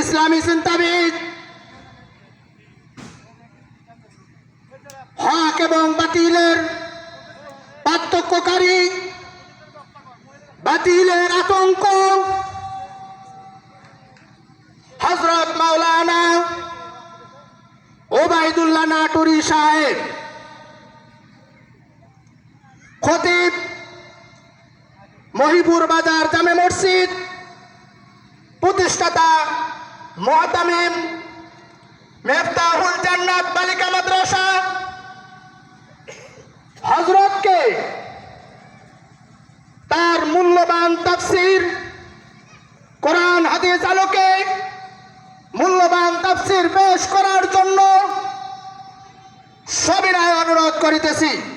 ইসলামী চিন্তাবিদ। হক এবং বাতিলের পার্থক্যকারী, বাতিলের আতঙ্ক। হজরত মাওলানা ওবায়দুল্লাহ নাটুরি সাহেব, খতিব মহিপুর বাজার জামে মসজিদ প্রতিষ্ঠাতা মহতামিম মেফতাহুল জান্নাত বালিকা মাদ্রাসা। হজরতকে তার মূল্যবান তাফসির, কোরআন, হাদিস আলোকে মূল্যবান তাফসির পেশ করার জন্য সবিনয় অনুরোধ করিতেছি।